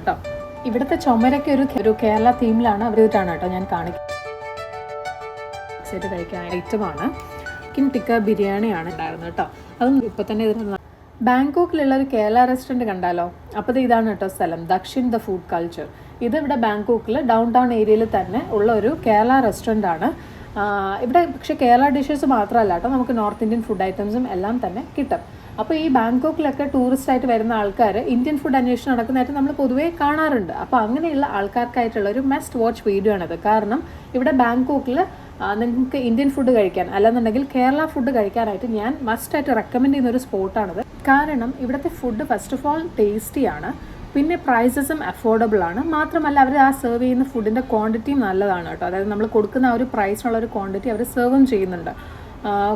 കേട്ടോ. ഇവിടുത്തെ ചുമരൊക്കെ ഒരു ഒരു കേരള തീമിലാണ് അവർ ഇട്ടാണ് കേട്ടോ ഞാൻ കാണിക്കുന്നത് കഴിക്കാൻ ഐറ്റമാണ് ചിക്കൻ ടിക്ക ബിരിയാണിയാണ് ഉണ്ടായിരുന്നത് കേട്ടോ. അതും ഇപ്പം തന്നെ ഇതിന് ബാങ്കോക്കിലുള്ള ഒരു കേരള റെസ്റ്റോറന്റ് കണ്ടാലോ? അപ്പോൾ ഇത് ഇതാണ് കേട്ടോ സ്ഥലം. ദക്ഷിൺ ദ ഫുഡ് കൾച്ചർ ഇത് ഇവിടെ ബാങ്കോക്കിൽ ഡൗൺ ടൗൺ ഏരിയയിൽ തന്നെ ഉള്ള ഒരു കേരള റെസ്റ്റോറന്റ് ആണ്. ഇവിടെ പക്ഷേ കേരള ഡിഷസ് മാത്രമല്ല കേട്ടോ. നമുക്ക് നോർത്ത് ഇന്ത്യൻ ഫുഡ് ഐറ്റംസും എല്ലാം തന്നെ കിട്ടും. അപ്പോൾ ഈ ബാങ്കോക്കിലൊക്കെ ടൂറിസ്റ്റ് ആയിട്ട് വരുന്ന ആൾക്കാർ ഇന്ത്യൻ ഫുഡ് അന്വേഷണം നടക്കുന്നതായിട്ട് നമ്മൾ പൊതുവേ കാണാറുണ്ട്. അപ്പോൾ അങ്ങനെയുള്ള ആൾക്കാർക്കായിട്ടുള്ള ഒരു മസ്റ്റ് വാച്ച് വീഡിയോ ആണത്. കാരണം ഇവിടെ ബാങ്കോക്കിൽ നിങ്ങൾക്ക് ഇന്ത്യൻ ഫുഡ് കഴിക്കാൻ അല്ലെന്നുണ്ടെങ്കിൽ കേരള ഫുഡ് കഴിക്കാനായിട്ട് ഞാൻ മസ്റ്റായിട്ട് റെക്കമെൻഡ് ചെയ്യുന്ന ഒരു സ്പോട്ടാണത് കാരണം ഇവിടുത്തെ ഫുഡ് ഫസ്റ്റ് ഓഫ് ഓൾ ടേസ്റ്റിയാണ് പിന്നെ പ്രൈസസും അഫോർഡബിൾ ആണ്. മാത്രമല്ല അവർ ആ സെർവ് ചെയ്യുന്ന ഫുഡിന്റെ ക്വാണ്ടിറ്റിയും നല്ലതാണ് കേട്ടോ. അതായത് നമ്മൾ കൊടുക്കുന്ന ആ ഒരു പ്രൈസിനുള്ള ഒരു ക്വാണ്ടിറ്റി അവർ സെർവും ചെയ്യുന്നുണ്ട്.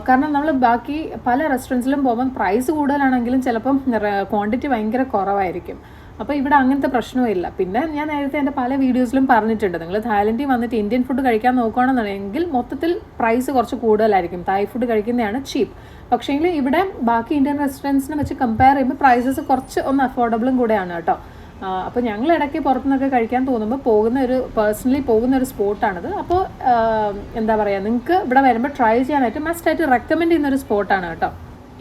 കാരണം നമ്മൾ ബാക്കി പല റെസ്റ്റോറന്റ്സിലും പോകുമ്പോൾ പ്രൈസ് കൂടുതലാണെങ്കിലും ചിലപ്പം ക്വാണ്ടിറ്റി ഭയങ്കര കുറവായിരിക്കും. അപ്പോൾ ഇവിടെ അങ്ങനത്തെ പ്രശ്നമില്ല പിന്നെ ഞാൻ നേരത്തെ എന്റെ പല വീഡിയോസിലും പറഞ്ഞിട്ടുണ്ട്. നിങ്ങൾ തായ്ലൻഡിൽ വന്നിട്ട് ഇന്ത്യൻ ഫുഡ് കഴിക്കാൻ നോക്കുകയാണെന്നുണ്ടെങ്കിൽ മൊത്തത്തിൽ പ്രൈസ് കുറച്ച് കൂടുതലായിരിക്കും. തായ് ഫുഡ് കഴിക്കുന്നതാണ് ചീപ്പ് പക്ഷേങ്കിൽ ഇവിടെ ബാക്കി ഇന്ത്യൻ റെസ്റ്റോറന്റ്സിനെ വെച്ച് കമ്പയർ ചെയ്യുമ്പോൾ പ്രൈസസ് കുറച്ച് ഒന്ന് അഫോർഡബിളും കൂടെയാണ് കേട്ടോ. അപ്പോൾ ഞങ്ങൾ ഇടയ്ക്ക് പുറത്തുനിന്നൊക്കെ കഴിക്കാൻ തോന്നുമ്പോൾ പോകുന്ന ഒരു പേഴ്സണലി പോകുന്ന ഒരു സ്പോട്ടാണിത് അപ്പോൾ എന്താ പറയുക നിങ്ങൾക്ക് ഇവിടെ വരുമ്പോൾ ട്രൈ ചെയ്യാനായിട്ട് മസ്റ്റായിട്ട് റെക്കമെൻഡ് ചെയ്യുന്ന ഒരു സ്പോട്ടാണ് കേട്ടോ.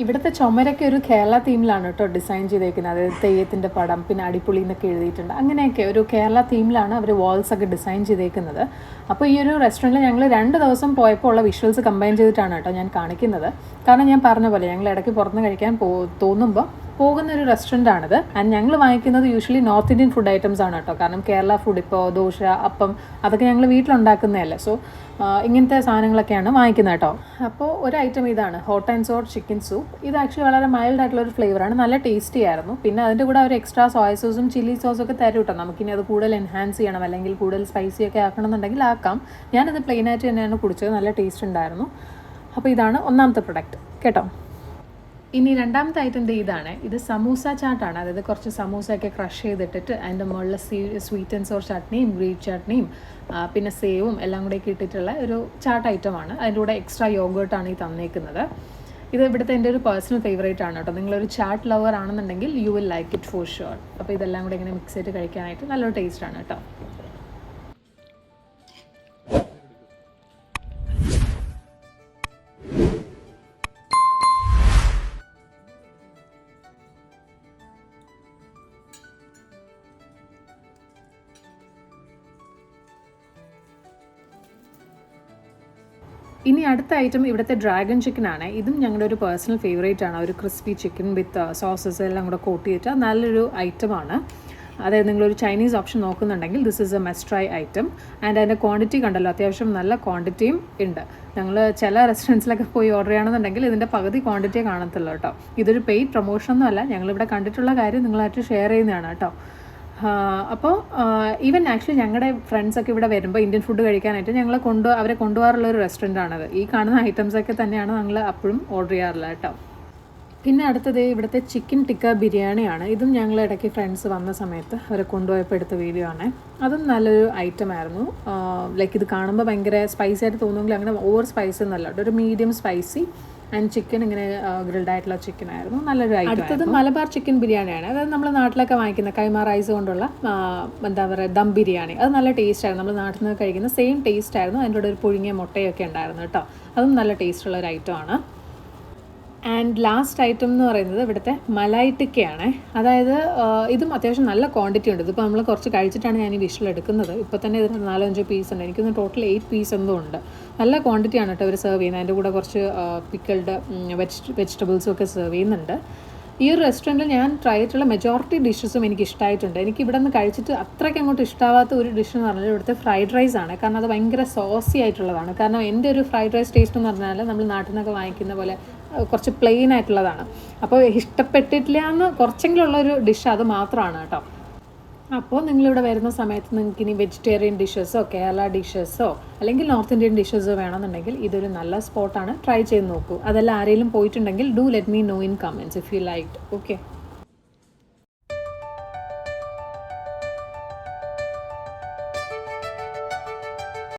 ഇവിടുത്തെ ചുമരൊക്കെ ഒരു കേരള തീമിലാണ് കേട്ടോ ഡിസൈൻ ചെയ്തേക്കുന്നത്. അതായത് തെയ്യത്തിന്റെ പടം പിന്നെ അടിപൊളി എന്നൊക്കെ എഴുതിയിട്ടുണ്ട്. അങ്ങനെയൊക്കെ ഒരു കേരള തീമിലാണ് അവർ വാൾസ് ഒക്കെ ഡിസൈൻ ചെയ്തേക്കുന്നത്. അപ്പോൾ ഈ ഒരു റെസ്റ്റോറന്റിൽ ഞങ്ങൾ രണ്ട് ദിവസം പോയപ്പോൾ ഉള്ള വിഷ്വൽസ് കമ്പൈൻ ചെയ്തിട്ടാണ് കേട്ടോ ഞാൻ കാണിക്കുന്നത്. കാരണം ഞാൻ പറഞ്ഞ പോലെ ഞങ്ങൾ ഇടയ്ക്ക് പുറത്തുനിന്ന് കഴിക്കാൻ പോ തോന്നുമ്പോൾ പോകുന്ന ഒരു റെസ്റ്റോറന്റ് ആണിത് ആൻഡ് ഞങ്ങൾ വാങ്ങിക്കുന്നത് usually north Indian food items ആണ് കേട്ടോ. കാരണം കേരള ഫുഡ് ഇപ്പോൾ ദോശ അപ്പം അതൊക്കെ ഞങ്ങൾ വീട്ടിലുണ്ടാക്കുന്നതല്ലേ. സോ ഇങ്ങനത്തെ സാധനങ്ങളൊക്കെയാണ് വാങ്ങിക്കുന്നത് കേട്ടോ. അപ്പോൾ ഒരു ഐറ്റം ഇതാണ്. Hot and sour chicken soup ഇത് ആക്ച്വലി വളരെ മൈൽഡ് ആയിട്ടുള്ള ഒരു ഫ്ലേവറാണ് നല്ല ടേസ്റ്റി ആയിരുന്നു. പിന്നെ അതിന്റെ കൂടെ അവർ എക്സ്ട്രാ സോയ സോസും ചില്ലി സോസും ഒക്കെ തരും കേട്ടോ. നമുക്കിനി അത് കൂടുതൽ എൻഹാൻസ് ചെയ്യണം അല്ലെങ്കിൽ കൂടുതൽ സ്പൈസി ഒക്കെ ആക്കണം എന്നുണ്ടെങ്കിൽ ആക്കാം. ഞാനത് പ്ലെയിൻ ആയിട്ട് തന്നെയാണ് കുടിച്ചത്. നല്ല ടേസ്റ്റ് ഉണ്ടായിരുന്നു. അപ്പോൾ ഇതാണ് ഒന്നാമത്തെ പ്രൊഡക്റ്റ് കേട്ടോ. ഇനി രണ്ടാമത്തെ ഐറ്റം ദേ ഇതാണ് ഇത് സമൂസ ചാട്ടാണ്. അതായത് കുറച്ച് സമൂസയൊക്കെ ക്രഷ് ചെയ്തിട്ടിട്ട് അതിന്റെ മുകളിൽ സീ സ്വീറ്റ് ആൻഡ് സോർ ചട്നിയും ഗ്രീൻ ചട്നിയും പിന്നെ സേവും എല്ലാം കൂടെ ഇട്ടിട്ടുള്ള ഒരു ചാട്ട് ഐറ്റമാണ് അതിന്റെ കൂടെ എക്സ്ട്രാ യോഗേർട്ടാണ് ഈ തന്നേക്കുന്നത്. ഇത് ഇവിടുത്തെ എന്റെ ഒരു പേഴ്സണൽ ഫേവറേറ്റ് ആണ് കേട്ടോ. നിങ്ങളൊരു ചാട്ട് ലവർ ആണെന്നുണ്ടെങ്കിൽ you will like it for sure അപ്പോൾ ഇതെല്ലാം കൂടെ ഇങ്ങനെ മിക്സ് ചെയ്ത് കഴിക്കാനായിട്ട് നല്ലൊരു ടേസ്റ്റ് ആണ് കേട്ടോ. ഇനി അടുത്ത ഐറ്റം ഇവിടുത്തെ ഡ്രാഗൺ ചിക്കൻ ആണ്. ഇതും ഞങ്ങളുടെ ഒരു പേഴ്സണൽ ഫേവറേറ്റ് ആണ്. ഒരു ക്രിസ്പി ചിക്കൻ വിത്ത് സോസസ് എല്ലാം കൂടെ കോട്ട് ചെയ്തിട്ട് നല്ലൊരു ഐറ്റമാണ് അതായത് നിങ്ങളൊരു Chinese option നോക്കുന്നുണ്ടെങ്കിൽ this is a must try item and അതിന്റെ ക്വാണ്ടിറ്റി കണ്ടല്ലോ അത്യാവശ്യം നല്ല ക്വാണ്ടിറ്റിയും ഉണ്ട്. ഞങ്ങൾ ചില റെസ്റ്റോറന്റ്സിലൊക്കെ പോയി ഓർഡർ ചെയ്യണമെന്നുണ്ടെങ്കിൽ ഇതിന്റെ പകുതി ക്വാണ്ടിറ്റിയെ കാണത്തുള്ളൂ കേട്ടോ. ഇതൊരു പെയ്ഡ് പ്രൊമോഷൻ ഒന്നും അല്ല. ഞങ്ങളിവിടെ കണ്ടിട്ടുള്ള കാര്യം നിങ്ങളായിട്ട് ഷെയർ ചെയ്യുന്നതാണ് കേട്ടോ. അപ്പോൾ ഈവൻ ആക്ച്വലി ഞങ്ങളുടെ ഫ്രണ്ട്സൊക്കെ ഇവിടെ വരുമ്പോൾ ഇന്ത്യൻ ഫുഡ് കഴിക്കാനായിട്ട് ഞങ്ങൾ കൊണ്ടു അവരെ കൊണ്ടുപോകാറുള്ള ഒരു റെസ്റ്റോറന്റ് ആണത്. ഈ കാണുന്ന ഐറ്റംസ് ഒക്കെ തന്നെയാണ് ഞങ്ങൾ അപ്പോഴും ഓർഡർ ചെയ്യാറുള്ളത് കേട്ടോ. പിന്നെ അടുത്തത് ഇവിടുത്തെ ചിക്കൻ ടിക്ക ബിരിയാണിയാണ് ഇതും ഞങ്ങൾ ഇടയ്ക്ക് ഫ്രണ്ട്സ് വന്ന സമയത്ത് അവരെ കൊണ്ടുപോയപ്പോൾ എടുത്ത വീഡിയോ ആണ്. അതും നല്ലൊരു ഐറ്റം ആയിരുന്നു. ലൈക്ക് ഇത് കാണുമ്പോൾ ഭയങ്കര സ്പൈസി ആയിട്ട് തോന്നുമെങ്കിൽ അങ്ങനെ ഓവർ സ്പൈസി എന്നല്ല ഒരു മീഡിയം സ്പൈസി ആൻഡ് ചിക്കൻ ഇങ്ങനെ ഗ്രിൽഡ് ആയിട്ടുള്ള ചിക്കൻ ആയിരുന്നു. നല്ലൊരു ഐറ്റം അടുത്തത് മലബാർ ചിക്കൻ ബിരിയാണിയാണ്. അതായത് നമ്മൾ നാട്ടിലൊക്കെ വാങ്ങിക്കുന്ന കൈമ റൈസ് കൊണ്ടുള്ള എന്താ പറയുക ദം ബിരിയാണി. അത് നല്ല ടേസ്റ്റ് ആയിരുന്നു. നമ്മൾ നാട്ടിൽ നിന്ന് കഴിക്കുന്ന സെയിം ടേസ്റ്റ് ആയിരുന്നു. അതിന്റെ കൂടെ ഒരു പുഴുങ്ങിയ മുട്ടയൊക്കെ ഉണ്ടായിരുന്നു കേട്ടോ. അതും നല്ല ടേസ്റ്റ് ഉള്ള ഒരു ഐറ്റം ആണ്. ആൻഡ് ലാസ്റ്റ് ഐറ്റം എന്ന് പറയുന്നത് ഇവിടുത്തെ മലായി അതായത് ഇതും അത്യാവശ്യം നല്ല ക്വാണ്ടിറ്റി ഉണ്ട്. ഇതിപ്പോൾ നമ്മൾ കുറച്ച് കഴിച്ചിട്ടാണ് ഞാൻ ഈ വിഷൽ എടുക്കുന്നത്. ഇപ്പോൾ തന്നെ ഇതിന് നാലോ അഞ്ചോ പീസ് ഉണ്ട്. എനിക്കൊന്ന് ടോട്ടൽ എയ്റ്റ് പീസ് എന്തോ ഉണ്ട്. നല്ല ക്വാണ്ടിറ്റിയാണ് കേട്ടോ അവർ സെർവ് ചെയ്യുന്നത്. അതിന്റെ കൂടെ കുറച്ച് പിക്കിൾഡ് വെജ് വെജിറ്റബിൾസും ഒക്കെ സെർവ് ചെയ്യുന്നുണ്ട്. ഈ ഒരു റെസ്റ്റോറന്റിൽ ഞാൻ ട്രൈ ചെയ്തിട്ടുള്ള മെജോറിറ്റി ഡിഷസും എനിക്ക് ഇഷ്ടമായിട്ടുണ്ട് എനിക്ക് ഇവിടെ നിന്ന് കഴിച്ചിട്ട് അത്രയ്ക്ക് അങ്ങോട്ട് ഇഷ്ടമാവാത്ത ഒരു ഡിഷ് എന്ന് പറഞ്ഞാൽ ഇവിടുത്തെ ഫ്രൈഡ് റൈസ് ആണ്. കാരണം അത് ഭയങ്കര സോസി ആയിട്ടുള്ളതാണ്. കാരണം എന്റെ ഒരു ഫ്രൈഡ് റൈസ് ടേസ്റ്റ് എന്ന് പറഞ്ഞാൽ നമ്മൾ നാട്ടിൽ നിന്നൊക്കെ വാങ്ങിക്കുന്ന പോലെ കുറച്ച് പ്ലെയിൻ ആയിട്ടുള്ളതാണ്. അപ്പോൾ ഇഷ്ടപ്പെട്ടിട്ടില്ല എന്ന് കുറച്ചെങ്കിലും ഉള്ളൊരു ഡിഷ് അത് മാത്രമാണ് കേട്ടോ. അപ്പോൾ നിങ്ങളിവിടെ വരുന്ന സമയത്ത് നിങ്ങൾക്ക് ഇനി വെജിറ്റേറിയൻ ഡിഷസോ കേരള ഡിഷസോ അല്ലെങ്കിൽ നോർത്ത് ഇന്ത്യൻ ഡിഷസോ വേണമെന്നുണ്ടെങ്കിൽ ഇതൊരു നല്ല സ്പോട്ടാണ് ട്രൈ ചെയ്ത് നോക്കൂ. അതെല്ലാം ആരെങ്കിലും പോയിട്ടുണ്ടെങ്കിൽ do let me know in comments if you like okay